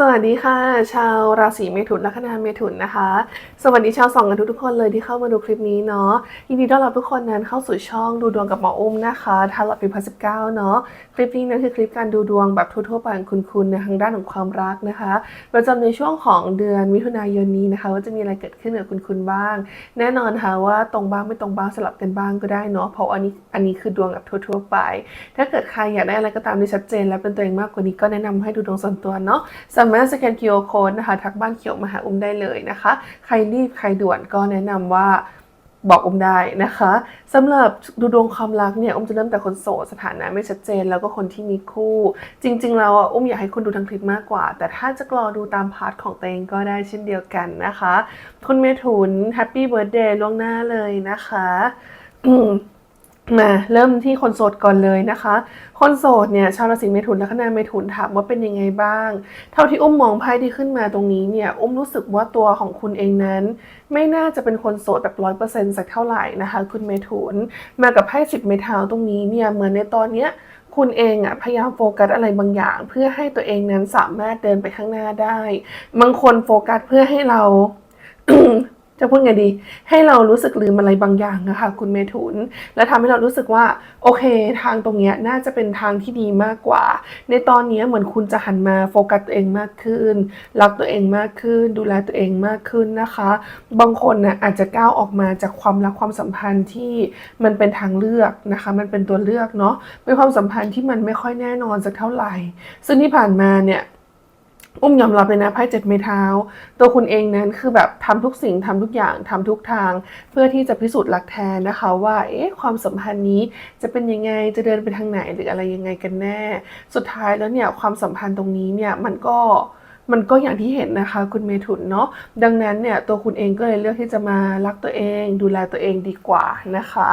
สวัสดีค่ะ ชาวราศีเมถุนลัคนาเมถุนนะคะ สวัสดีชาวสองกันทุกๆคนเลยที่เข้ามาดูคลิปนี้เนาะยินดีต้อนรับทุกคนนั้นเข้าสู่ช่องดูดวงกับหมออุ้มนะคะทาร์ลอตปีพัสิบเก้าเนาะคลิปนี้นั้นคือคลิปการดูดวงแบบทั่วๆไปของคุณๆในทางด้านของความรักนะคะประจำในช่วงของเดือนมิถุนายนนี้นะคะว่าจะมีอะไรเกิดขึ้นกับคุณๆบ้าง แน่นอนค่ะว่าตรงบ้างไม่ตรงบ้างสลับกันบ้างก็ได้เนาะเพราะอันนี้อันนี้คือดวงแบบทั่วๆไป ถ้าเกิดใครอยากได้อะไรก็ตามที่ชัดเจน และเป็นตัวเองมากกว่านี้ก็แนะนำให้ดูดวงส่วนตัวเนาะสามารถสแกน QR Code นะคะ ทักบ้านเขียวมาหาอุ้มได้เลยนะคะ ใครรีบใครด่วนก็แนะนำว่าบอกอุ้มได้นะคะสำหรับดูดวงความรักเนี่ยอุ้มจะเริ่มแต่คนโสดสถานะไม่ชัดเจน แล้วก็คนที่มีคู่ จริงๆแล้วอะอุ้มอยากให้คุณดูทั้งคลิปมากกว่า แต่ถ้าจะรอดูตามพาร์ทของตัวเองก็ได้เช่นเดียวกันนะคะ คุณเมถุนแฮปปี้เบิร์ดเดย์ล่วงหน้าเลยนะคะ มาเริ่มที่คนโสดก่อนเลยนะคะ คนโสดเนี่ยชาวราศีเมถุนและคณาเมถุนถามว่าเป็นยังไงบ้าง เท่าที่อุ้มมองไพ่ที่ขึ้นมาตรงนี้เนี่ยอุ้มรู้สึกว่าตัวของคุณเองนั้น ไม่น่าจะเป็นคนโสดแบบร้อยเปอร์เซ็นต์สักเท่าไหร่นะคะ คุณเมถุนมากับไพ่สิบเมทาวตรงนี้เนี่ยเหมือนในตอนเนี้ยคุณเองอะพยายามโฟกัสอะไรบางอย่าง เพื่อให้ตัวเองนั้นสามารถเดินไปข้างหน้าได้ บางคนโฟกัสเพื่อให้เรา จะพูดไงดี ให้เรารู้สึกลืมอะไรบางอย่างนะคะคุณเมถุน และทำให้เรารู้สึกว่า โอเค ทางตรงเนี้ยน่าจะเป็นทางที่ดีมากกว่า ในตอนนี้เหมือนคุณจะหันมาโฟกัสตัวเองมากขึ้น รักตัวเองมากขึ้น ดูแลตัวเองมากขึ้นนะคะ บางคนนะอาจจะก้าวออกมาจากความรักความสัมพันธ์ที่มันเป็นทางเลือกนะคะ มันเป็นตัวเลือกเนาะเป็นความสัมพันธ์ที่มันไม่ค่อยแน่นอนสักเท่าไหร่ ซึ่งที่ผ่านมาเนี่ย อุ้มยอมรับเลยนะไพ่เจ็ดไม้เท้า ตัวคุณเองนั้นคือแบบทำทุกสิ่งทำทุกอย่างทำทุกทาง เพื่อที่จะพิสูจน์หลักแทนนะคะ ว่าเอ๊ะความสัมพันธ์นี้จะเป็นยังไงจะเดินไปทางไหนหรืออะไรยังไงกันแน่ สุดท้ายแล้วเนี่ยความสัมพันธ์ตรงนี้เนี่ยมันก็มันก็อย่างที่เห็นนะคะ คุณเมถุนเนาะดังนั้นเนี่ยตัวคุณเองก็เลยเลือกที่จะมารักตัวเอง ดูแลตัวเองดีกว่านะคะ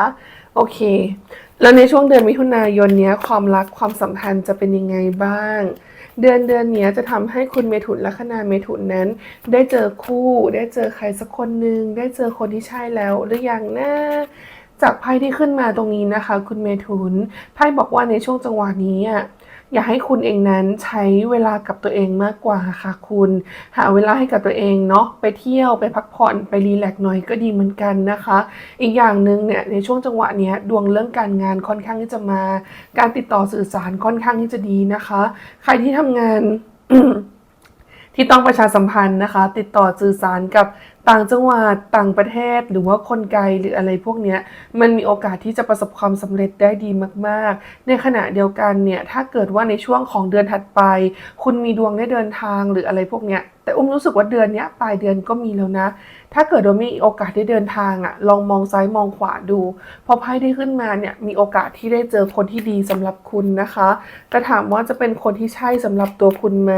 โอเค แล้วในช่วงเดือนมิถุนายนเนี้ยความรักความสัมพันธ์จะเป็นยังไงบ้าง เดือนเดือนนี้จะทำให้คุณเมถุนและคณาเมถุนนั้น ได้เจอคู่ได้เจอใครสักคนหนึ่งได้เจอคนที่ใช่แล้วหรือยังนะจากไพ่ที่ขึ้นมาตรงนี้นะคะ คุณเมถุนไพ่บอกว่าในช่วงจังหวะนี้ อะอยากให้คุณเองนั้นใช้เวลากับตัวเองมากกว่าค่ะคุณ หาเวลาให้กับตัวเองเนาะไปเที่ยวไปพักผ่อนไปรีแลกซ์หน่อยก็ดีเหมือนกันนะคะ อีกอย่างหนึ่งเนี่ยในช่วงจังหวะนี้ดวงเรื่องการงานค่อนข้างที่จะมา การติดต่อสื่อสารค่อนข้างที่จะดีนะคะ ใครที่ทำงาน ที่ต้องประชาสัมพันธ์นะคะ ติดต่อสื่อสารกับต่างจังหวัดต่างประเทศ หรือว่าคนไกลหรืออะไรพวกเนี้ยมันมีโอกาสที่จะประสบความสำเร็จได้ดีมากๆ ในขณะเดียวกันเนี่ยถ้าเกิดว่าในช่วงของเดือนถัดไป คุณมีดวงได้เดินทางหรืออะไรพวกเนี้ยแต่อุ้มรู้สึกว่าเดือนนี้ปลายเดือนก็มีแล้วนะ ถ้าเกิดว่ามีโอกาสได้เดินทางอะลองมองซ้ายมองขวาดูพอไพ่ได้ขึ้นมาเนี่ยมีโอกาสที่ได้เจอคนที่ดีสำหรับคุณนะคะแต่ถามว่าจะเป็นคนที่ใช่สำหรับตัวคุณไหม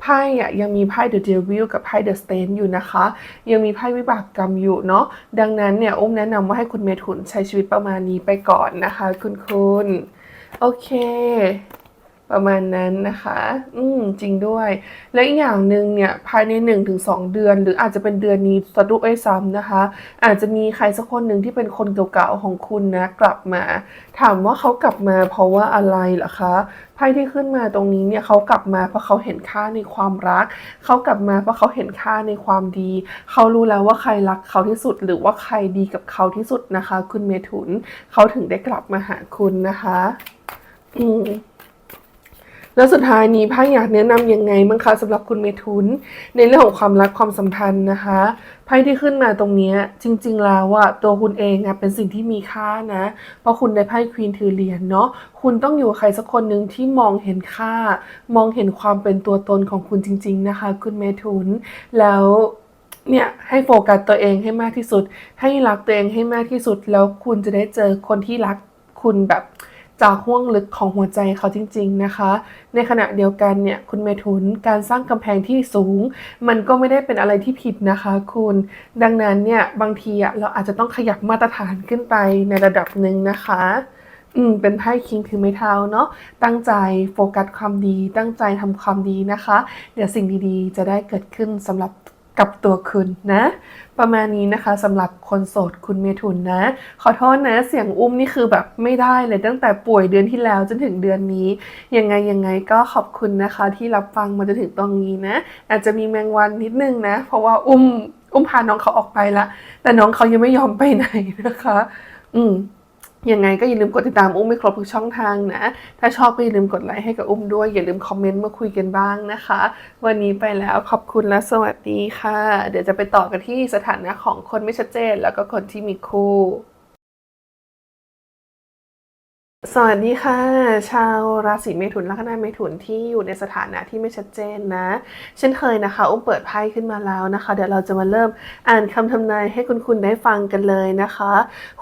ไพ่อะยังมีไพ่ The Devil กับไพ่ The Stand อยู่นะคะ ยังมีไพ่วิบากกรรมอยู่เนาะดังนั้นเนี่ยอุ้มแนะนำว่าให้คุณเมถุนใช้ชีวิตประมาณนี้ไปก่อนนะคะ คุณคุณโอเค ประมาณนั้นนะคะ อืมจริงด้วย และอีกอย่างหนึ่งเนี่ยภายใน 1-2 เดือน หรืออาจจะเป็นเดือนนี้สะดุดไอ้ซ้ำนะคะ อาจจะมีใครสักคนหนึ่งที่เป็นคนเก่าๆของคุณนะ กลับมา ถามว่าเขากลับมาเพราะว่าอะไรเหรอคะไพ่ที่ขึ้นมาตรงนี้เนี่ยเขากลับมาเพราะเขาเห็นค่าในความรัก เขากลับมาเพราะเขาเห็นค่าในความดี เขารู้แล้วว่าใครรักเขาที่สุดหรือว่าใครดีกับเขาที่สุดนะคะ คุณเมถุน เขาถึงได้กลับมาหาคุณนะคะ อืม แล้วสุดท้ายนี้ไพ่อยากแนะนำยังไงบ้างคะสำหรับคุณเมถุน ในเรื่องของความรักความสัมพันธ์นะคะไพ่ที่ขึ้นมาตรงนี้จริง ๆ แล้วอะตัวคุณเองอะเป็นสิ่งที่มีค่านะ เพราะคุณได้ไพ่ควีนถือเหรียญเนาะคุณต้องอยู่กับใครสักคนหนึ่งที่มองเห็นค่า มองเห็นความเป็นตัวตนของคุณจริง ๆ นะคะ คุณเมถุน แล้วเนี่ยให้โฟกัสตัวเองให้มากที่สุด ให้รักตัวเองให้มากที่สุด แล้วคุณจะได้เจอคนที่รักคุณแบบ จากห่วงลึกของหัวใจเขาจริง ๆนะคะ ในขณะเดียวกันเนี่ยคุณเมถุนการสร้างกำแพงที่สูง มันก็ไม่ได้เป็นอะไรที่ผิดนะคะคุณ ดังนั้นเนี่ยบางทีอะเราอาจจะต้องขยับมาตรฐานขึ้นไปในระดับหนึ่งนะคะอืมเป็นไพ่คิงถือไม้เท้าเนาะตั้งใจโฟกัสความดี ตั้งใจทำความดีนะคะ เดี๋ยวสิ่งดีๆ จะได้เกิดขึ้นสำหรับ กับตัวคุณนะ ประมาณนี้นะคะสำหรับคนโสดคุณเมถุนนะ ขอโทษนะเสียงอุ้มนี่คือแบบไม่ได้เลยตั้งแต่ป่วยเดือนที่แล้วจนถึงเดือนนี้ ยังไงยังไงก็ขอบคุณนะคะ ที่รับฟังมาจนถึงตรงนี้นะ อาจจะมีแมงวันนิดนึงนะ เพราะว่าอุ้มอุ้มพาน้องเขาออกไปละแต่น้องเขายังไม่ยอมไปไหนนะคะ อืม ยังไงก็อย่าลืมกดติดตามอุ้มไม่ครบทุกช่องทางนะ ถ้าชอบก็อย่าลืมกดไลค์ให้กับอุ้มด้วย อย่าลืมคอมเมนต์มาคุยกันบ้างนะคะ วันนี้ไปแล้วขอบคุณและสวัสดีค่ะ เดี๋ยวจะไปต่อกันที่สถานะของคนไม่ชัดเจน แล้วก็คนที่มีคู่ สวัสดีค่ะ ชาวราศีเมถุนลัคนาเมถุนที่อยู่ในสถานะที่ไม่ชัดเจนนะ เช่นเคยนะคะ อุ้มเปิดไพ่ขึ้นมาแล้วนะคะ เดี๋ยวเราจะมาเริ่มอ่านคำทำนายให้คุณคุณได้ฟังกันเลยนะคะ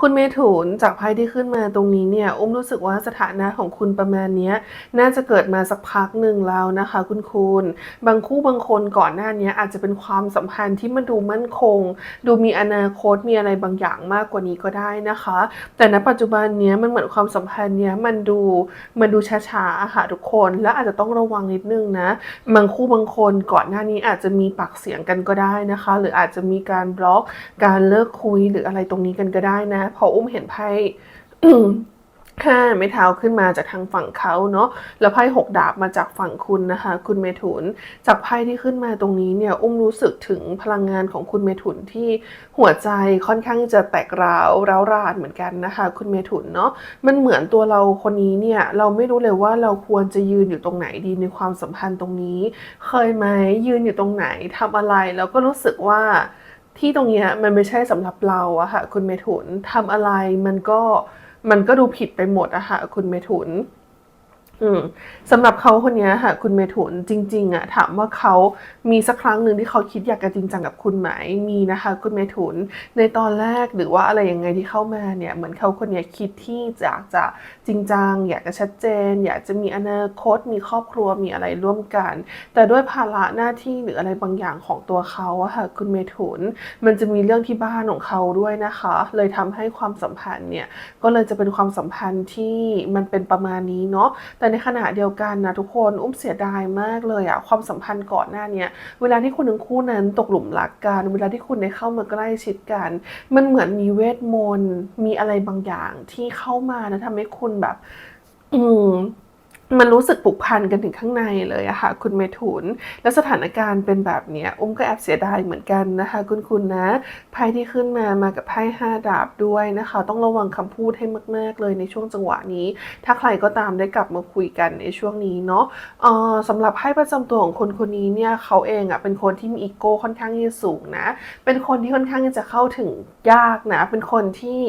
คุณเมถุนจากไพ่ที่ขึ้นมาตรงนี้เนี่ย อุ้มรู้สึกว่าสถานะของคุณประมาณนี้น่าจะเกิดมาสักพักหนึ่งแล้วนะคะ คุณคุณบางคู่บางคนก่อนหน้านี้อาจจะเป็นความสัมพันธ์ที่มันดูมั่นคง ดูมีอนาคตมีอะไรบางอย่างมากกว่านี้ก็ได้นะคะ แต่ณปัจจุบันนี้มันเหมือนความสัมพันธ์เนี้ยมันดูมันดูช้าๆอะค่ะทุกคน และอาจจะต้องระวังนิดนึงนะบางคู่บางคนก่อนหน้านี้อาจจะมีปากเสียงกันก็ได้นะคะ หรืออาจจะมีการบล็อกการเลิกคุยหรืออะไรตรงนี้กันก็ได้นะ พออุ้มเห็นไพ่ ห้าไม้เท้าขึ้นมาจากทางฝั่งเขาเนาะแล้วไพ่หกดาบมาจากฝั่งคุณนะคะ คุณเมถุน จากไพ่ที่ขึ้นมาตรงนี้เนี่ยอุ้มรู้สึกถึงพลังงานของคุณเมถุนที่หัวใจค่อนข้างจะแตกร้าวร้าวรานเหมือนกันนะคะ คุณเมถุนเนาะมันเหมือนตัวเราคนนี้เนี่ยเราไม่รู้เลยว่าเราควรจะยืนอยู่ตรงไหนดีในความสัมพันธ์ตรงนี้ เคยไหมยืนอยู่ตรงไหนทำอะไรแล้วก็รู้สึกว่าที่ตรงเนี้ยมันไม่ใช่สำหรับเราอะค่ะคุณเมถุนทำอะไรมันก็ มันก็ดูผิดไปหมดอะค่ะคุณเมถุนสำหรับเขาคนนี้ค่ะ คุณเมถุนจริง ๆอะถามว่าเขามีสักครั้งหนึ่งที่เขาคิดอยากจะจริงจังกับคุณไหมมีนะคะ คุณเมถุนในตอนแรกหรือว่าอะไรยังไงที่เข้ามาเนี่ยเหมือนเขาคนนี้คิดที่อยากจะ จริงจัง อยากจะชัดเจน อยากจะมีอนาคต มีครอบครัวมีอะไรร่วมกัน แต่ด้วยภาระหน้าที่หรืออะไรบางอย่างของตัวเขาอะค่ะคุณเมถุน มันจะมีเรื่องที่บ้านของเขาด้วยนะคะ เลยทำให้ความสัมพันธ์เนี่ยก็เลยจะเป็นความสัมพันธ์ที่มันเป็นประมาณนี้เนาะแต่ในขณะเดียวกันนะทุกคนอุ้มเสียดายมากเลยอะความสัมพันธ์ก่อนหน้าเนี้ยเวลาที่คุณทั้งคู่นั้นตกหลุมรักกัน เวลาที่คุณได้เข้ามาใกล้ชิดกัน มันเหมือนมีเวทมนต์มีอะไรบางอย่างที่เข้ามานะทำให้คุณแบบ อืม มันรู้สึกผูกพันกันถึงข้างในเลยอะค่ะคุณเมถุน แล้วสถานการณ์เป็นแบบเนี้ยอุ้มก็แอบเสียดายเหมือนกันนะคะ คุณคุณนะไพ่ที่ขึ้นมามากับไพ่ห้าดาบด้วยนะคะ ต้องระวังคำพูดให้มาก ๆ เลยในช่วงจังหวะนี้ ถ้าใครก็ตามได้กลับมาคุยกันในช่วงนี้เนาะเออสำหรับไพ่ประจำตัวของคนคนนี้เนี่ยเขาเองอะเป็นคนที่มีอีโก้ค่อนข้างที่จะสูงนะ เป็นคนที่ค่อนข้างที่จะเข้าถึงยากนะ เป็นคนที่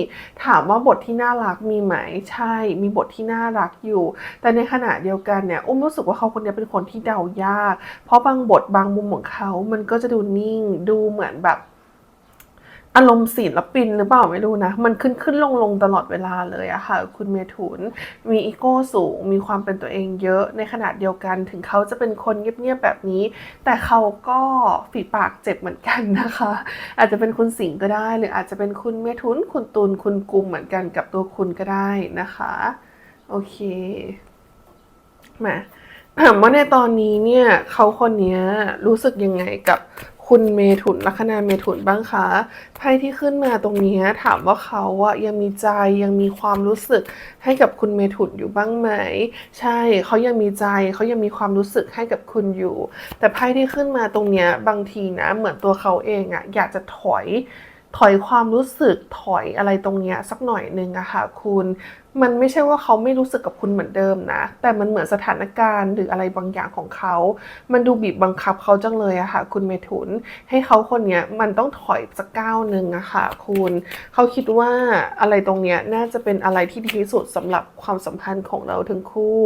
ถามว่าบทที่น่ารักมีไหมใช่ มีบทที่น่ารักอยู่ แต่ในขณะเดียวกันเนี่ยอุ้มรู้สึกว่าเขาคนนี้เป็นคนที่เดายาก เพราะบางบทบางมุมของเขา มันก็จะดูนิ่ง ดูเหมือนแบบอารมณ์ศิลปินหรือเปล่าไม่รู้นะ มันขึ้นขึ้นลงลงตลอดเวลาเลยอะค่ะ คุณเมถุน มีอีโก้สูง มีความเป็นตัวเองเยอะในขณะเดียวกัน ถึงเขาจะเป็นคนเงียบๆแบบนี้ แต่เขาก็ฝีปากเจ็บเหมือนกันนะคะ อาจจะเป็นคุณสิงห์ก็ได้ หรืออาจจะเป็นคุณเมถุน คุณตุลคุณกุมเหมือนกันกับตัวคุณก็ได้นะคะ โอเค มาถามว่าในตอนนี้เนี่ยเขาคนนี้รู้สึกยังไงกับคุณเมถุนลัคนาเมถุนบ้างคะไพ่ที่ขึ้นมาตรงนี้ถามว่าเขาอะยังมีใจยังมีความรู้สึกให้กับคุณเมถุนอยู่บ้างไหม ใช่เขายังมีใจเขายังมีความรู้สึกให้กับคุณอยู่ แต่ไพ่ที่ขึ้นมาตรงนี้บางทีนะเหมือนตัวเขาเองอะอยากจะถอย ถอยความรู้สึกถอยอะไรตรงเนี้ยสักหน่อยหนึ่งอะค่ะคุณ มันไม่ใช่ว่าเขาไม่รู้สึกกับคุณเหมือนเดิมนะ แต่มันเหมือนสถานการณ์หรืออะไรบางอย่างของเขา มันดูบีบบังคับเขาจังเลยอะค่ะ คุณเมถุน ให้เขาคนเนี้ยมันต้องถอยสักก้าวหนึ่งอะค่ะคุณ เขาคิดว่าอะไรตรงเนี้ยน่าจะเป็นอะไรที่ดีที่สุดสำหรับความสัมพันธ์ของเราทั้งคู่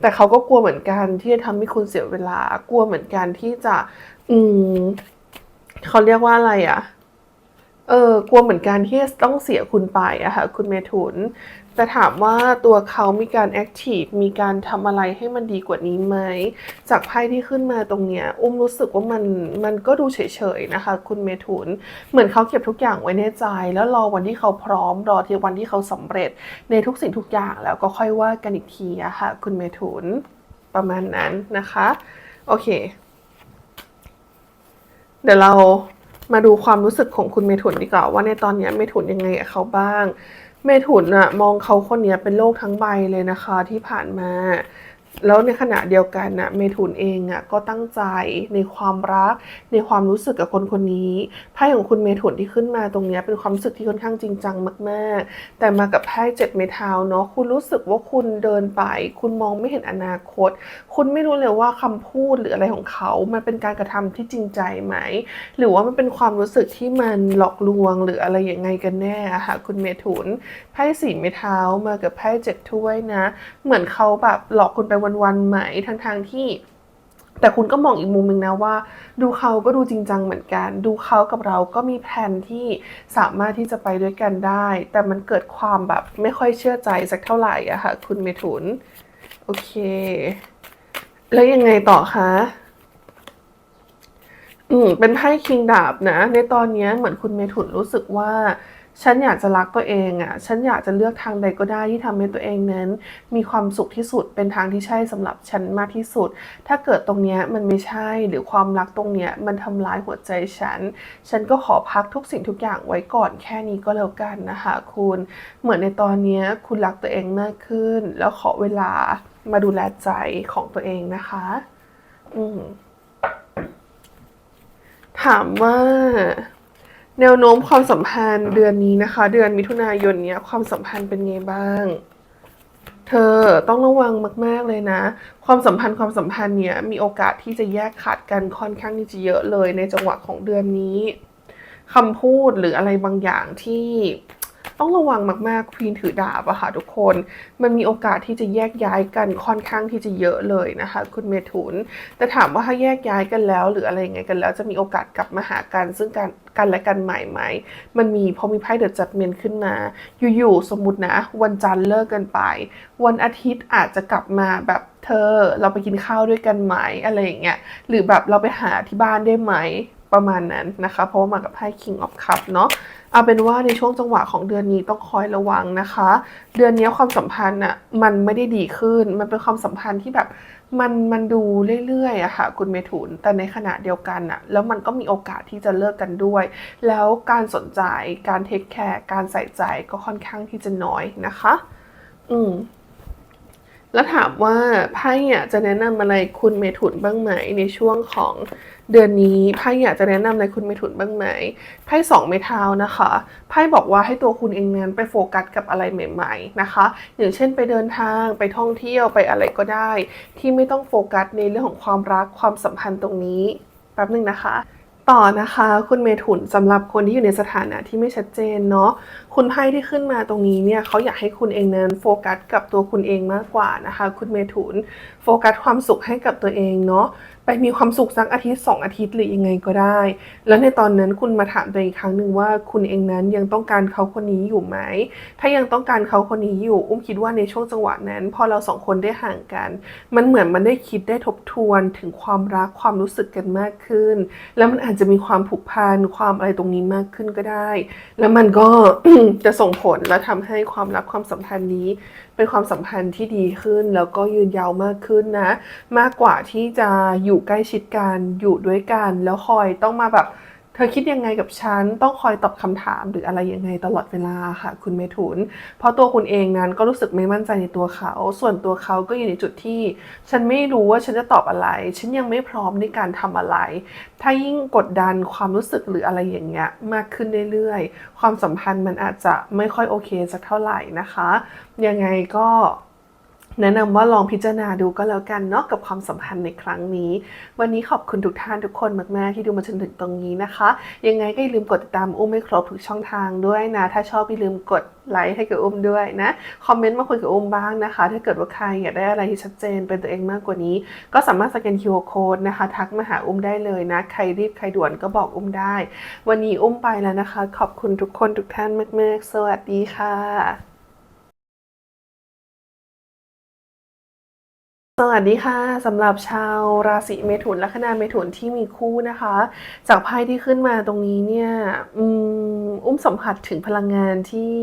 แต่เขาก็กลัวเหมือนกันที่จะทำให้คุณเสียเวลา กลัวเหมือนกันที่จะ อืมเขาเรียกว่าอะไรอะ เออกลัวเหมือนกันที่จะต้องเสียคุณไปอะค่ะคุณเมถุนแต่ถามว่าตัวเขามีการแอคทีฟมีการทำอะไรให้มันดีกว่านี้ไหม จากไพ่ที่ขึ้นมาตรงเนี้ยอุ้มรู้สึกว่ามันมันก็ดูเฉยๆนะคะ คุณเมถุน เหมือนเขาเก็บทุกอย่างไว้ในใจ แล้วรอวันที่เขาพร้อมรอที่วันที่เขาสำเร็จ ในทุกสิ่งทุกอย่างแล้วก็ค่อยว่ากันอีกทีอะค่ะ คุณเมถุนประมาณนั้นนะคะ โอเค เดี๋ยวเรา มาดูความรู้สึกของคุณเมถุนดีกว่าว่าในตอนนี้เมถุนยังไงกับเขาบ้าง เมถุนอะมองเขาคนนี้เป็นโลกทั้งใบเลยนะคะที่ผ่านมา แล้วในขณะเดียวกันน่ะเมถุนเองอะก็ตั้งใจในความรัก ในความรู้สึกกับคนคนนี้ไพ่ของคุณเมถุนที่ขึ้นมาตรงนี้เป็นความรู้สึกที่ค่อนข้างจริงจังมากๆ แต่มากับไพ่เจ็ดเมทาวเนาะคุณรู้สึกว่าคุณเดินไป คุณมองไม่เห็นอนาคต คุณไม่รู้เลยว่าคำพูดหรืออะไรของเขา มันเป็นการกระทำที่จริงใจไหม หรือว่ามันเป็นความรู้สึกที่มันหลอกลวงหรืออะไรอยังไงกันแน่อะค่ะคุณเมถุนไพ่สี่เมทาวมากับไพ่เจ็ดถ้วยนะ เหมือนเขาแบบหลอกคุณไปวันๆไหมทั้งทางๆที่ แต่คุณก็มองอีกมุมหนึ่งนะว่า ดูเขาก็ดูจริงจังเหมือนกัน ดูเขากับเราก็มีแผนที่สามารถที่จะไปด้วยกันได้ แต่มันเกิดความแบบไม่ค่อยเชื่อใจสักเท่าไหร่อะค่ะ คุณเมถุนโอเค แล้วยังไงต่อคะอืมเป็นไพ่คิงดาบนะ ในตอนนี้เหมือนคุณเมถุนรู้สึกว่า ฉันอยากจะรักตัวเองอะ่ะ ฉันอยากจะเลือกทางใดก็ได้ที่ทำให้ตัวเองนั้น มีความสุขที่สุด เป็นทางที่ใช่สำหรับฉันมากที่สุด ถ้าเกิดตรงเนี้ยมันไม่ใช่หรือความรักตรงเนี้ยมันทำร้ายหัวใจฉัน ฉันก็ขอพักทุกสิ่งทุกอย่างไว้ก่อนแค่นี้ก็แล้วกันนะคะคุณ เหมือนในตอนเนี้ยคุณรักตัวเองมากขึ้น แล้วขอเวลามาดูแลใจของตัวเองนะคะ อืมถามว่า แนวโน้มความสัมพันธ์เดือนนี้นะคะ เดือนมิถุนายนเนี้ยความสัมพันธ์เป็นไงบ้าง เธอต้องระวังมาก ๆเลยนะ ความสัมพันธ์ความสัมพันธ์เนี้ยมีโอกาสที่จะแยกขาดกันค่อนข้างที่จะเยอะเลยในจังหวะของเดือนนี้คำพูดหรืออะไรบางอย่างที่ ต้องระวังมากๆควีนถือดาบอะค่ะทุกคน มันมีโอกาสที่จะแยกย้ายกันค่อนข้างที่จะเยอะเลยนะคะ คุณเมถุน แต่ถามว่าถ้าแยกย้ายกันแล้ว หรืออะไรยังไงกันแล้วจะมีโอกาสกลับมาหากัน ซึ่งกันกันและกันใหม่ไหม มันมีพราะมีไพ่เดอะจัดเมนขึ้นมา อยู่ๆสมมตินะ วันจันทร์เลิกกันไป วันอาทิตย์อาจจะกลับมาแบบเธอ เราไปกินข้าวด้วยกันไหมอะไรอย่างเงี้ย หรือแบบเราไปหาที่บ้านได้ไหมประมาณนั้นนะคะ เพราะว่ามากับไพ่ King of Cup เนาะ เอาเป็นว่าในช่วงจังหวะของเดือนนี้ต้องคอยระวังนะคะ เดือนนี้ความสัมพันธ์อะมันไม่ได้ดีขึ้น มันเป็นความสัมพันธ์ที่แบบมันมันดูเรื่อยๆอะค่ะคุณเมถุน แต่ในขณะเดียวกันอะแล้วมันก็มีโอกาสที่จะเลิกกันด้วย แล้วการสนใจการเทคแคร์การใส่ใจก็ค่อนข้างที่จะน้อยนะคะ อืมแล้วถามว่าไพ่อยากจะแนะนำอะไรคุณเมถุนบ้างไหมในช่วงของ เดือนนี้ไพ่อยากจะแนะนำอะไรคุณเมถุนบ้างไหมไพ่สองเมทาวนะคะไพ่บอกว่าให้ตัวคุณเองนั้นไปโฟกัสกับอะไรใหม่ ๆนะคะ อย่างเช่นไปเดินทางไปท่องเที่ยวไปอะไรก็ได้ ที่ไม่ต้องโฟกัสในเรื่องของความรักความสัมพันธ์ตรงนี้แป๊บหนึ่งนะคะต่อนะคะคุณเมถุนสำหรับคนที่อยู่ในสถานะที่ไม่ชัดเจนเนาะคุณไพ่ที่ขึ้นมาตรงนี้เนี่ยเขาอยากให้คุณเองนั้นโฟกัสกับตัวคุณเองมากกว่านะคะ คุณเมถุนโฟกัสความสุขให้กับตัวเองเนาะ ไปมีความสุขสักอาทิตย์สองอาทิตย์หรือยังไงก็ได้ แล้วในตอนนั้นคุณมาถามตัวเองครั้งหนึ่งว่าคุณเองนั้นยังต้องการเขาคนนี้อยู่ไหม ถ้ายังต้องการเขาคนนี้อยู่ อุ้มคิดว่าในช่วงจังหวะนั้น พอเราสองคนได้ห่างกัน มันเหมือนมันได้คิดได้ทบทวนถึงความรักความรู้สึกกันมากขึ้น แล้วมันอาจจะมีความผูกพันความอะไรตรงนี้มากขึ้นก็ได้ แล้วมันก็จะส่งผลและทำให้ความรักความสัมพันธ์นี้เป็นความสัมพันธ์ที่ดีขึ้น แล้วก็ยืนยาวมากขึ้นนะ มากกว่าที่จะอยู่ใกล้ชิดกันอยู่ด้วยกัน แล้วคอยต้องมาแบบ เธอคิดยังไงกับฉัน ต้องคอยตอบคำถามหรืออะไรยังไงตลอดเวลาค่ะ คุณเมถุน เพราะตัวคุณเองนั้นก็รู้สึกไม่มั่นใจในตัวเขา ส่วนตัวเขาก็อยู่ในจุดที่ ฉันไม่รู้ว่าฉันจะตอบอะไร ฉันยังไม่พร้อมในการทำอะไร ถ้ายิ่งกดดันความรู้สึกหรืออะไรอย่างเงี้ยมากขึ้นเรื่อยๆ ความสัมพันธ์มันอาจจะไม่ค่อยโอเคสักเท่าไหร่นะคะ ยังไงก็ แนะนำว่าลองพิจารณาดูก็แล้วกันเนาะกับความสัมพันธ์ในครั้งนี้ วันนี้ขอบคุณทุกท่านทุกคนมากๆที่ดูมาจนถึงตรงนี้นะคะ ยังไงก็อย่าลืมกดติดตามอุ้มให้ครบทุกช่องทางด้วยนะ ถ้าชอบอย่าลืมกดไลค์ให้กับอุ้มด้วยนะ คอมเมนต์มาคุยกับอุ้มบ้างนะคะ ถ้าเกิดว่าใครอยากได้อะไรที่ชัดเจนเป็นตัวเองมากกว่านี้ ก็สามารถสแกน QR code นะคะ ทักมาหาอุ้มได้เลยนะ ใครรีบใครด่วนก็บอกอุ้มได้ วันนี้อุ้มไปแล้วนะคะ ขอบคุณทุกคนทุกท่านมาก ๆ สวัสดีค่ะ สวัสดีค่ะสำหรับชาวราศีเมถุนลัคนาเมถุนที่มีคู่นะคะ จากไพ่ที่ขึ้นมาตรงนี้เนี่ยอุ้มสัมผัสถึงพลังงานที่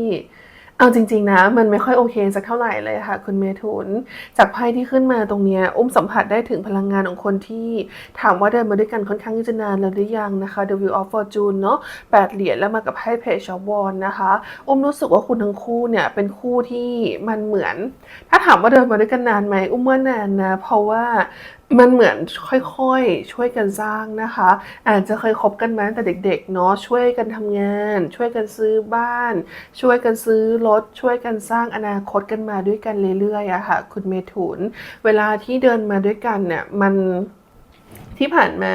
เอาจริง ๆ นะ มันไม่ค่อยโอเคสักเท่าไหร่เลยค่ะ คุณเมทุน จากไพ่ที่ขึ้นมาตรงนี้อุ้มสัมผัสได้ถึงพลังงานของคนที่ถามว่าเดินมาด้วยกันค่อนข้างที่จะนานแล้วหรือยังนะคะ The Wheel of Fortune เนาะแปดเหรียญแล้วมากับไพ่ Page of Wands นะคะ อุ้มรู้สึกว่าคุณทั้งคู่เนี่ยเป็นคู่ที่มันเหมือน ถ้าถามว่าเดินมาด้วยกันนานไหมอุ้มว่านานนะ เพราะว่า มันเหมือนค่อยๆ ช่วยกันสร้างนะคะ อาจจะเคยคบกันมาตั้งแต่เด็กๆเนาะช่วยกันทำงาน ช่วยกันซื้อบ้าน ช่วยกันซื้อรถ ช่วยกันสร้างอนาคตกันมาด้วยกันเรื่อยๆอะค่ะ คุณเมถุน เวลาที่เดินมาด้วยกันเนี่ยมันที่ผ่านมา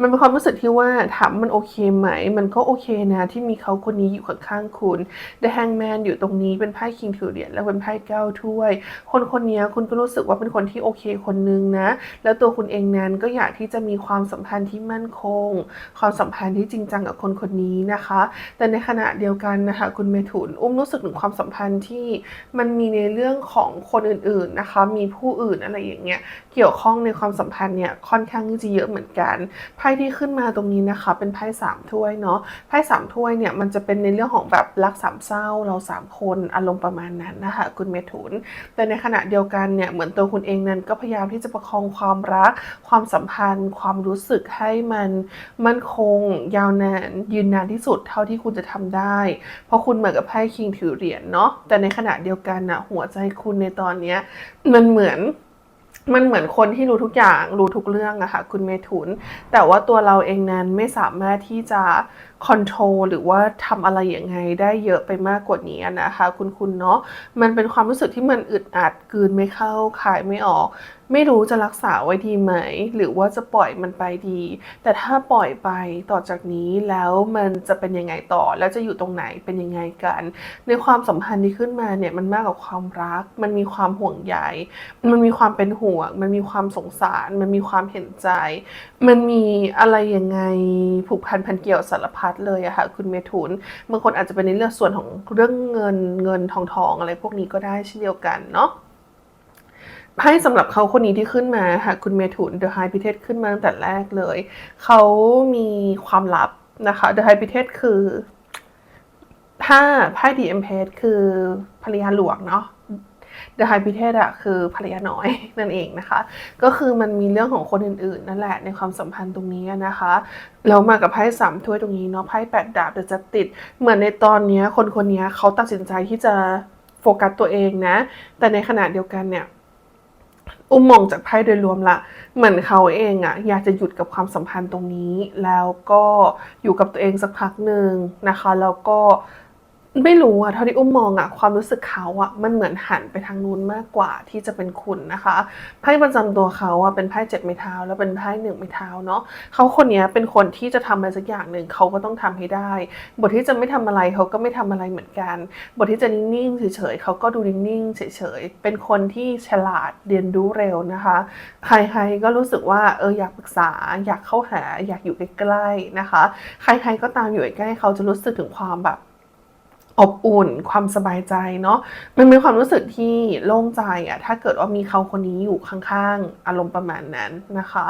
มันเป็นความรู้สึกที่ว่าถามมันโอเคไหม มันก็โอเคนะที่มีเขาคนนี้อยู่ข้างๆคุณ The Hangman อยู่ตรงนี้เป็นไพ่คิงถือเหรียญและเป็นไพ่เก้าถ้วย คนคนนี้คุณก็รู้สึกว่าเป็นคนที่โอเคคนนึงนะ แล้วตัวคุณเองนั้นก็อยากที่จะมีความสัมพันธ์ที่มั่นคง ความสัมพันธ์ที่จริงจังกับคนคนนี้นะคะ แต่ในขณะเดียวกันนะคะคุณเมถุนอุ้มรู้สึกถึงความสัมพันธ์ที่มันมีในเรื่องของคนอื่นๆนะคะ มีผู้อื่นอะไรอย่างเงี้ยเกี่ยวข้องในความสัมพันธ์เนี่ยค่อนข้างที่จะเยอะเหมือนกันไพ่ที่ขึ้นมาตรงนี้นะคะ เป็นไพ่สามถ้วยเนาะไพ่สามถ้วยเนี่ยมันจะเป็นในเรื่องของแบบรักสามเศร้าเราสามคนอารมณ์ประมาณนั้นนะคะคุณเมถุน แต่ในขณะเดียวกันเนี่ยเหมือนตัวคุณเองนั้นก็พยายามที่จะประคองความรัก ความสัมพันธ์ ความรู้สึกให้มันมั่นคง ยาวนานยืนนานที่สุดเท่าที่คุณจะทำได้ เพราะคุณเหมือนกับไพ่คิงถือเหรียญเนาะแต่ในขณะเดียวกันนะหัวใจคุณในตอนเนี้ยมันเหมือน มันเหมือนคนที่รู้ทุกอย่างรู้ทุกเรื่องอะค่ะคุณเมถุน แต่ว่าตัวเราเองนั้นไม่สามารถที่จะคอนโทรลหรือว่าทำอะไรอย่างไงได้เยอะไปมากกว่านี้นะคะ คุณคุณเนาะมันเป็นความรู้สึกที่มันอึดอัดกืนไม่เข้าขายไม่ออก ไม่รู้จะรักษาไว้ดีไหม หรือว่าจะปล่อยมันไปดี แต่ถ้าปล่อยไปต่อจากนี้แล้วมันจะเป็นยังไงต่อ แล้วจะอยู่ตรงไหนเป็นยังไงกัน ในความสัมพันธ์ที่ขึ้นมาเนี่ยมันมากกว่าความรัก มันมีความห่วงใยมันมีความเป็นห่วง มันมีความสงสาร มันมีความเห็นใจ มันมีอะไรยังไงผูกพันพันเกี่ยวสารพัดเลยอะค่ะคุณเมถุนบางคนอาจจะเป็นในเรื่องส่วนของเรื่องเงินเงินทองทองอะไรพวกนี้ก็ได้เช่นเดียวกันเนาะ ไพ่สำหรับเขาคนนี้ที่ขึ้นมาค่ะคุณเมถุน The High p r i e s t ขึ้นมาตั้งแต่แรกเลย เขามีความลับนะคะ The High p r i e s t คือถ้าไพ่ The Empress คือภรรยาหลวงเนาะ The High p r i e s t อะคือภรรยาน้อยนั่นเองนะคะ ก็คือมันมีเรื่องของคนอื่นๆ นั่นแหละในความสัมพันธ์ตรงนี้นะคะแล้วมากับไพ่สามถ้วยตรงนี้เนาะไพ่แปดดาบเดี๋ยวจะติดเหมือนในตอนนี้คนคนนี้เขาตัดสินใจที่จะโฟกัสตัวเองนะ แต่ในขณะเดียวกันเนี่ย อุ้มมองจากไพ่โดยรวมละ เหมือนเขาเองอะอยากจะหยุดกับความสัมพันธ์ตรงนี้ แล้วก็อยู่กับตัวเองสักพักหนึ่งนะคะ แล้วก็ ไม่รู้อะเท่าที่อุ้มมองอะความรู้สึกเขาอะมันเหมือนหันไปทางนู้นมากกว่าที่จะเป็นคุณนะคะไพ่ประจำตัวเขาอะเป็นไพ่เจ็ดไม้เท้า แล้วเป็นไพ่หนึ่งไม้เท้าเนาะเขาคนนี้เป็นคนที่จะทำอะไรสักอย่างหนึ่งเขาก็ต้องทำให้ได้ บทที่จะไม่ทำอะไรเขาก็ไม่ทำอะไรเหมือนกัน บทที่จะนิ่งๆเฉยๆเขาก็ดูนิ่งๆเฉยๆเป็นคนที่ฉลาดเรียนรู้เร็วนะคะ ใครๆก็รู้สึกว่าเอออยากปรึกษาอยากเข้าหาอยากอยู่ใกล้ๆนะคะ ใครๆก็ตามอยู่ใกล้เขาจะรู้สึกถึงความแบบ อบอุ่น ความสบายใจเนาะมันเป็นความรู้สึกที่โล่งใจอะถ้าเกิดว่ามีเขาคนนี้อยู่ข้างๆ อารมณ์ประมาณนั้นนะคะ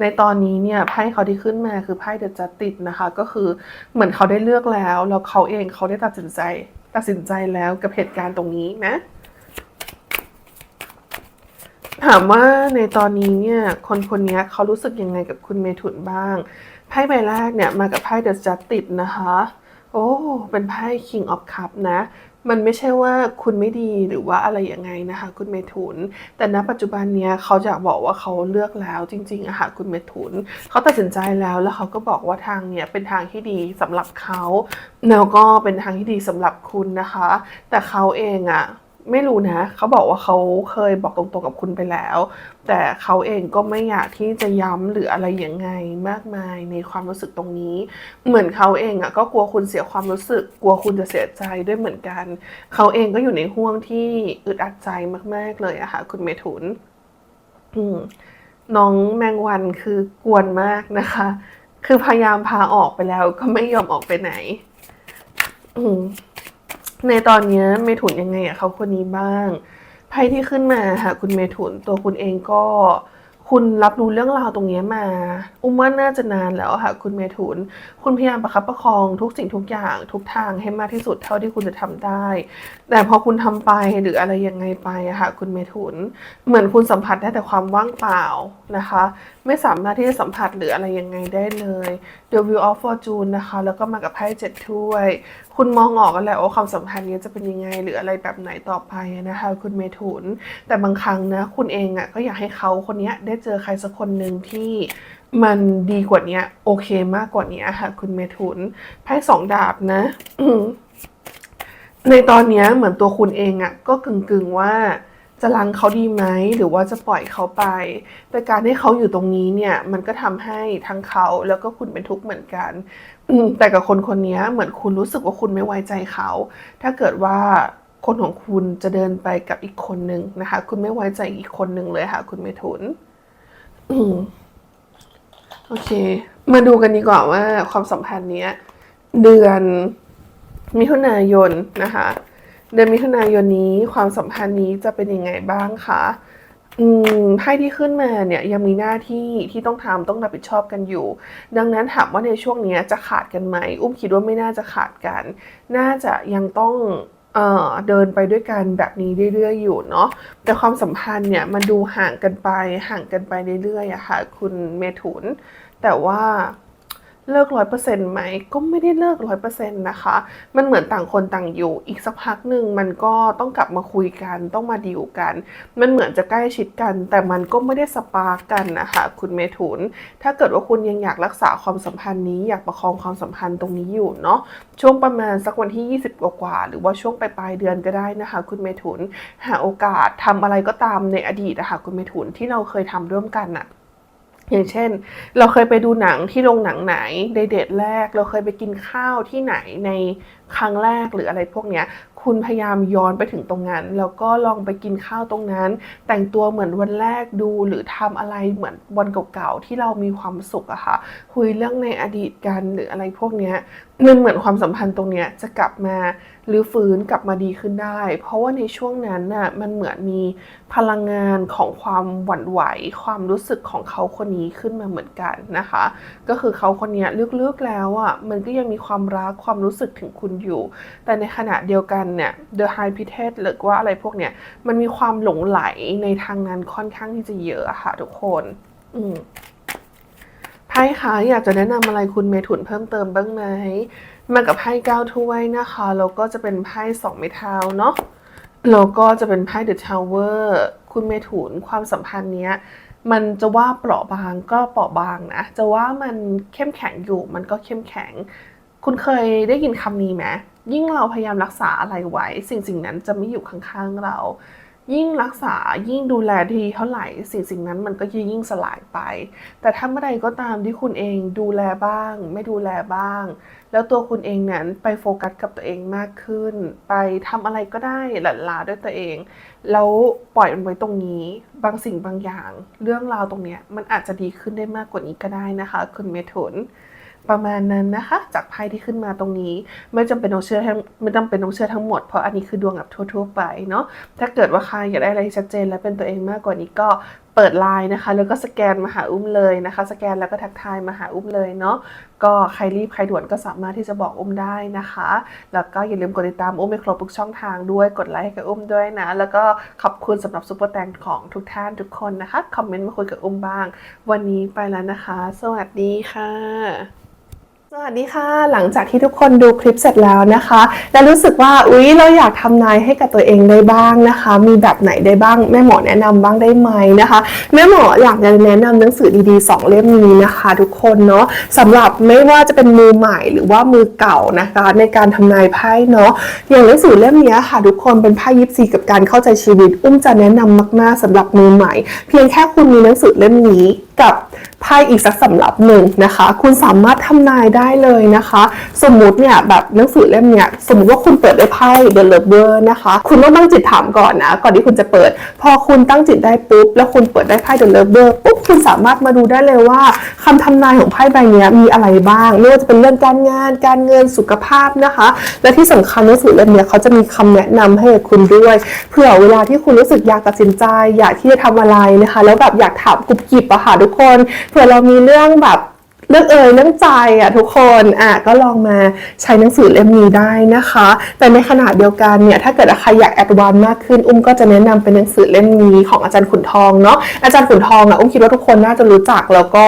ในตอนนี้เนี่ยไพ่เขาที่ขึ้นมาคือไพ่เดอะจัสติสนะคะ ก็คือเหมือนเขาได้เลือกแล้วแล้วเขาเองเขาได้ตัดสินใจ ตัดสินใจแล้วกับเหตุการณ์ตรงนี้นะ ถามว่าในตอนนี้เนี่ยคนคนนี้เขารู้สึกยังไงกับคุณเมถุนบ้างไพ่ใบแรกเนี่ยมากับไพ่เดอะจัสติสนะคะ โอ้ เป็นไพ่ King of Cup นะ มันไม่ใช่ว่าคุณไม่ดีหรือว่าอะไรยังไงนะคะ คุณเมทุน แต่ณปัจจุบันเนี้ยเขาจะบอกว่าเขาเลือกแล้วจริงๆอะค่ะคุณเมทุน เขาตัดสินใจแล้วแล้วเขาก็บอกว่าทางเนี้ยเป็นทางที่ดีสำหรับเขาแล้วก็เป็นทางที่ดีสำหรับคุณนะคะ แต่เขาเองอะ ไม่รู้นะ เขาบอกว่าเขาเคยบอกตรงๆกับคุณไปแล้ว แต่เขาเองก็ไม่อยากที่จะย้ำหรืออะไรยังไงมากมายในความรู้สึกตรงนี้ เหมือนเขาเองอะก็กลัวคุณเสียความรู้สึก กลัวคุณจะเสียใจด้วยเหมือนกัน เขาเองก็อยู่ในห่วงที่อึดอัดใจมากๆเลยอะค่ะคุณเมถุนน้องแมงวันคือกวนมากนะคะ คือพยายามพาออกไปแล้วก็ไม่ยอมออกไปไหน อืม ในตอนนี้เมถุนยังไงอะเขาคนนี้บ้างไพ่ที่ขึ้นมาค่ะคุณเมถุนตัวคุณเองก็ คุณรับรู้เรื่องราวตรงนี้มา อุ้มว่าน่าจะนานแล้วค่ะคุณเมถุน คุณพยายามประคับประคองทุกสิ่งทุกอย่างทุกทางให้มากที่สุดเท่าที่คุณจะทำได้ แต่พอคุณทำไปหรืออะไรยังไงไปอะค่ะคุณเมถุน เหมือนคุณสัมผัสได้แต่ความว่างเปล่านะคะ ไม่สามารถที่จะสัมผัสหรืออะไรยังไงได้เลย The Wheel of Fortune นะคะ แล้วก็มากับไพ่เจ็ดถ้วย คุณมองออกกันแหละว่าความสัมพันธ์นี้จะเป็นยังไงหรืออะไรแบบไหนต่อไปนะคะ คุณเมถุน แต่บางครั้งนะคุณเองอะก็อยากให้เขาคนเนี้ยได้เจอใครสักคนหนึ่งที่มันดีกว่านี้โอเคมากกว่านี้ค่ะ คุณเมถุนไพ่สองดาบนะ ในตอนนี้เหมือนตัวคุณเองอะ่ะก็กึ่งๆว่าจะลังเขาดีไหมหรือว่าจะปล่อยเขาไป แต่การให้เขาอยู่ตรงนี้เนี่ย มันก็ทำให้ทั้งเขาแล้วก็คุณเป็นทุกข์เหมือนกันแต่กับคนคนนี้เหมือนคุณรู้สึกว่าคุณไม่ไว้ใจเขา ถ้าเกิดว่าคนของคุณจะเดินไปกับอีกคนนึงนะคะ คุณไม่ไว้ใจอีกคนนึงเลยค่ะ คุณเมถุนโอเค มาดูกันดีกว่าว่าความสัมพันธ์เนี้ย เดือน มิถุนายนนะคะ เดือนมิถุนายนนี้ความสัมพันธ์นี้จะเป็นยังไงบ้างคะอืมไพ่ที่ขึ้นมาเนี่ยยังมีหน้าที่ที่ต้องทำต้องรับผิดชอบกันอยู่ ดังนั้นถามว่าในช่วงนี้จะขาดกันไหม อุ้มคิดว่าไม่น่าจะขาดกัน น่าจะยังต้องเอ่อเดินไปด้วยกันแบบนี้เรื่อยๆอยู่เนาะแต่ความสัมพันธ์เนี่ยมันดูห่างกันไปห่างกันไปเรื่อยๆอะค่ะคุณเมถุน แต่ว่า เลิกร้อยเปอร์เซ็นต์ไหมก็ไม่ได้เลิกร้อยเปอร์เซ็นต์นะคะ มันเหมือนต่างคนต่างอยู่ อีกสักพักหนึ่งมันก็ต้องกลับมาคุยกันต้องมาดีลกัน มันเหมือนจะใกล้ชิดกัน แต่มันก็ไม่ได้สปาร์กกันนะคะคุณเมถุน ถ้าเกิดว่าคุณยังอยากรักษาความสัมพันธ์นี้อยากประคองความสัมพันธ์ตรงนี้อยู่เนาะช่วงประมาณสักวันที่ 20 กว่าๆหรือว่าช่วงปลายเดือนก็ได้นะคะ คุณเมถุน หาโอกาสทำอะไรก็ตามในอดีตนะคะคุณเมถุนที่เราเคยทำร่วมกันน่ะ อย่างเช่น เราเคยไปดูหนังที่โรงหนังไหนในเดทแรก เราเคยไปกินข้าวที่ไหนในครั้งแรกหรืออะไรพวกเนี้ย คุณพยายามย้อนไปถึงตรงนั้น แล้วก็ลองไปกินข้าวตรงนั้น แต่งตัวเหมือนวันแรกดูหรือทำอะไรเหมือนวันเก่าๆที่เรามีความสุขอะค่ะ คุยเรื่องในอดีตกันหรืออะไรพวกเนี้ยมันเหมือนความสัมพันธ์ตรงเนี้ยจะกลับมา หรือฟื้นกลับมาดีขึ้นได้ เพราะว่าในช่วงนั้นน่ะมันเหมือนมีพลังงานของความหวั่นไหว ความรู้สึกของเขาคนนี้ขึ้นมาเหมือนกันนะคะ ก็คือเขาคนนี้ลึกๆแล้วอะมันก็ยังมีความรักความรู้สึกถึงคุณอยู่ แต่ในขณะเดียวกันเนี่ย The High p i t e d หรือว่าอะไรพวกเนี้ยมันมีความหลงไหลในทางนั้นค่อนข้างที่จะเยอะอะค่ะทุกคน อืมไพ่คะอยากจะแนะนำอะไรคุณเมถุนเพิ่มเติมบ้างไหม มากับไพ่เก้าถ้วยนะคะแล้วก็จะเป็นไพ่สองไม้เท้าเนาะแล้วก็จะเป็นไพ่เดอะทาวเวอร์คุณเมถุนความสัมพันธ์เนี้ยมันจะว่าเปราะบางก็เปราะบางนะ จะว่ามันเข้มแข็งอยู่มันก็เข้มแข็ง คุณเคยได้ยินคำนี้ไหมยิ่งเราพยายามรักษาอะไรไว้ สิ่งสิ่งนั้นจะไม่อยู่ข้างๆเรา ยิ่งรักษายิ่งดูแลดีเท่าไหร่สิ่งสิ่งนั้นมันก็จะยิ่งสลายไป แต่ถ้าเมื่อใดก็ตามที่คุณเองดูแลบ้าง ไม่ดูแลบ้าง แล้วตัวคุณเองนั้นไปโฟกัสกับตัวเองมากขึ้น ไปทำอะไรก็ได้หลั่นลาด้วยตัวเอง แล้วปล่อยมันไว้ตรงนี้ บางสิ่งบางอย่าง เรื่องราวตรงเนี้ยมันอาจจะดีขึ้นได้มากกว่านี้ก็ได้นะคะ คุณเมถุน ประมาณนั้นนะคะ จากไพ่ที่ขึ้นมาตรงนี้ ไม่จำเป็นต้องเชื่อทั้งไม่จำเป็นต้องเชื่อทั้งหมดเพราะอันนี้คือดวงแบบทั่ว ๆ ไปเนาะถ้าเกิดว่าใครอยากได้อะไรชัดเจน และเป็นตัวเองมากกว่านี้ก็เปิดไลน์นะคะ แล้วก็สแกนมาหาอุ้มเลยนะคะ สแกนแล้วก็ทักทายมาหาอุ้มเลยเนาะก็ใครรีบใครด่วนก็สามารถที่จะบอกอุ้มได้นะคะ แล้วก็อย่าลืมกดติดตามอุ้มในครบทุกช่องทางด้วยกดไลค์ให้กับอุ้มด้วยนะ แล้วก็ขอบคุณสำหรับซุปเปอร์แตงของทุกท่านทุกคนนะคะคอมเมนต์มาคุยกับอุ้มบ้าง วันนี้ไปแล้วนะคะ สวัสดีค่ะ สวัสดีค่ะ หลังจากที่ทุกคนดูคลิปเสร็จแล้วนะคะ และรู้สึกว่าอุ๊ยเราอยากทำนายให้กับตัวเองได้บ้างนะคะ มีแบบไหนได้บ้างแม่หมอแนะนำบ้างได้ไหมนะคะ แม่หมออยากจะแนะนำหนังสือดีๆ 2 เล่มนี้นะคะ ทุกคนเนาะสำหรับไม่ว่าจะเป็นมือใหม่หรือว่ามือเก่านะคะ ในการทำนายไพ่เนาะอย่างหนังสือเล่มนี้ค่ะ ทุกคนเป็นไพ่ยิปซีกับการเข้าใจชีวิต อุ้มจะแนะนำมากๆสำหรับมือใหม่ เพียงแค่คุณมีหนังสือเล่มนี้ กับไพ่อีกสักสำรับหนึ่งนะคะ คุณสามารถทำนายได้เลยนะคะ สมมุติเนี่ยแบบหนังสือเล่มเนี่ยสมมติว่าคุณเปิดด้วยไพ่ The Lover นะคะ คุณต้องตั้งจิตถามก่อนนะก่อนที่คุณจะเปิด พอคุณตั้งจิตได้ปุ๊บ แล้วคุณเปิดได้ไพ่ The Lover ปุ๊บคุณสามารถมาดูได้เลยว่าคำทำนายของไพ่ใบนี้มีอะไรบ้างไม่ว่าจะเป็นเรื่องการงาน การเงินสุขภาพนะคะ และที่สำคัญหนังสือเล่มเนี้ยเขาจะมีคำแนะนำให้คุณด้วยเผื่อเวลาที่คุณรู้สึกอยากตัดสินใจ อยากที่จะทำอะไรนะคะ แล้วแบบอยากถามกุบกิบอะค่ะทุกคนเผื่อเรามีเรื่องแบบ เรื่องเอ่ยเรื่องใจอะทุกคนอะก็ลองมาใช้หนังสือเล่มนี้ได้นะคะ แต่ในขณะเดียวกันเนี่ยถ้าเกิดใครอยากแอดวานซ์มากขึ้น อุ้มก็จะแนะนำเป็นหนังสือเล่มนี้ของอาจารย์ขุนทองเนาะอาจารย์ขุนทองอะอุ้มคิดว่าทุกคนน่าจะรู้จักแล้วก็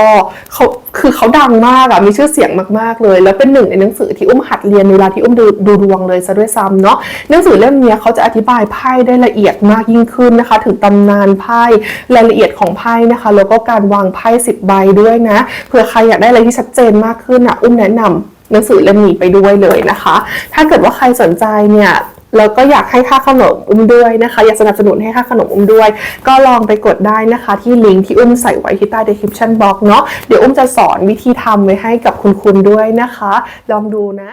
เขาคือเขาดังมากอะมีชื่อเสียงมากๆเลย แล้วเป็นหนึ่งในหนังสือที่อุ้มหัดเรียนเวลาที่อุ้มดูดูดวงเลยซะด้วยซ้ำเนาะหนังสือเล่มนี้เขาจะอธิบายไพ่ได้ละเอียดมากยิ่งขึ้นนะคะ ถึงตำนานไพ่รายละเอียดของไพ่นะคะ แล้วก็การวางไพ่สิบใบด้วยนะเผื่อใครอยากได้อะไรที่ชัดเจนมากขึ้นอะอุ้มแนะนำหนังสือเล่มนี้ไปด้วยเลยนะคะ ถ้าเกิดว่าใครสนใจเนี่ยแล้วก็อยากให้ค่าขนมอุ้มด้วยนะคะ อยากสนับสนุนให้ค่าขนมอุ้มด้วย ก็ลองไปกดได้นะคะ ที่ลิงก์ที่อุ้มใส่ไว้ที่ใต้ description box เนาะเดี๋ยวอุ้มจะสอนวิธีทำไว้ให้กับคุณคุณด้วยนะคะ ลองดูนะ